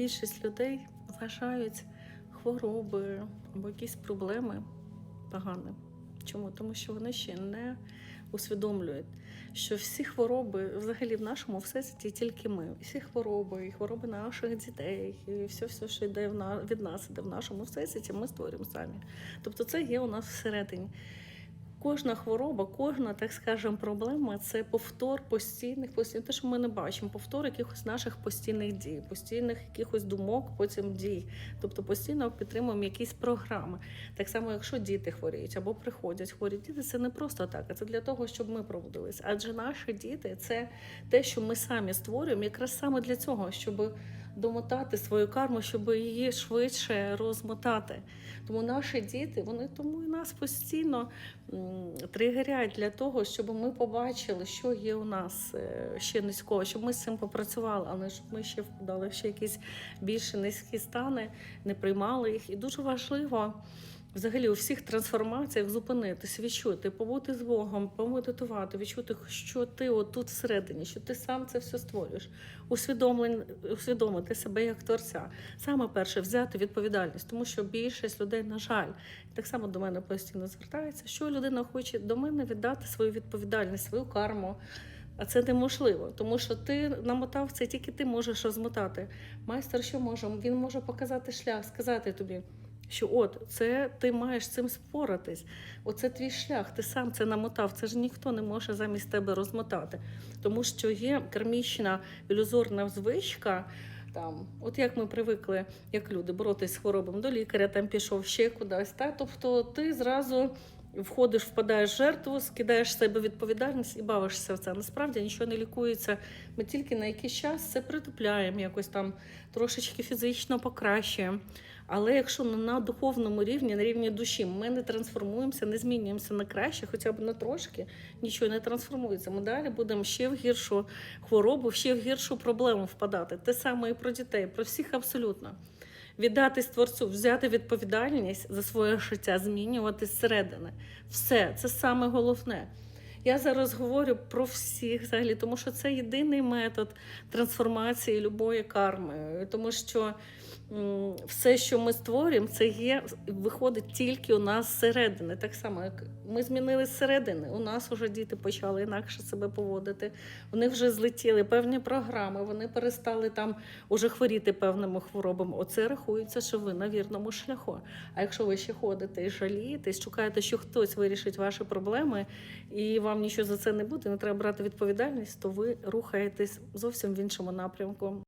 більшість людей вважають хвороби або якісь проблеми поганим. Чому? Тому що вони ще не усвідомлюють, що всі хвороби взагалі в нашому всесвіті тільки ми. Всі хвороби, і хвороби наших дітей, і все, все що йде від нас, іде в нашому всесвіті, ми створюємо самі. Тобто це є у нас всередині. Кожна хвороба, кожна, так скажемо, проблема це повтор постійних, постійних, те, що ми не бачимо, повтор якихось наших постійних дій, постійних якихось думок, потім дій. Тобто постійно підтримуємо якісь програми. Так само, якщо діти хворіють або приходять хворі діти, це не просто так, а це для того, щоб ми пробудились. Адже наші діти це те, що ми самі створюємо, якраз саме для цього, щоб домотати свою карму, щоб її швидше розмотати. Тому наші діти, вони тому і нас постійно тригерять для того, щоб ми побачили, що є у нас е, ще низького, щоб ми з цим попрацювали, але щоб ми ще впадали ще якісь більш низькі стани, не приймали їх. І дуже важливо. Взагалі у всіх трансформаціях зупинитись, відчути, побути з Богом, помедитувати, відчути, що ти отут всередині, що ти сам це все створюєш, усвідомити себе як творця. Саме перше взяти відповідальність, тому що більшість людей, на жаль, так само до мене постійно звертається, що людина хоче до мене віддати свою відповідальність, свою карму. А це неможливо, тому що ти намотав це, тільки ти можеш розмотати. Майстер що може? Він може показати шлях, сказати тобі, що от це ти маєш цим споратись. Оце твій шлях, ти сам це намотав. Це ж ніхто не може замість тебе розмотати. Тому що є кармічна ілюзорна звичка. Там, от як ми привикли, як люди, боротись з хворобами до лікаря, там пішов ще кудись. Та? Тобто ти зразу входиш, впадаєш в жертву, скидаєш з себе відповідальність і бавишся в це. Насправді нічого не лікується. Ми тільки на якийсь час це притупляємо, якось там трошечки фізично покращуємо. Але якщо на духовному рівні, на рівні душі, ми не трансформуємося, не змінюємося на краще, хоча б на трошки, нічого не трансформується. Ми далі будемо ще в гіршу хворобу, ще в гіршу проблему впадати. Те саме і про дітей, про всіх абсолютно. Віддати творцю, взяти відповідальність за своє життя, змінювати зсередини. Все, це саме головне. Я зараз говорю про всіх взагалі, тому що це єдиний метод трансформації любої карми. Тому що все, що ми створюємо, це є, виходить тільки у нас зсередини. Так само, як ми змінили зсередини, у нас вже діти почали інакше себе поводити. Них вже злетіли певні програми, вони перестали там уже хворіти певними хворобами. Оце рахується, що ви на вірному шляху. А якщо ви ще ходите і жалієтесь, шукаєте, що хтось вирішить ваші проблеми, і вам нічого за це не буде, не треба брати відповідальність, то ви рухаєтесь зовсім в іншому напрямку.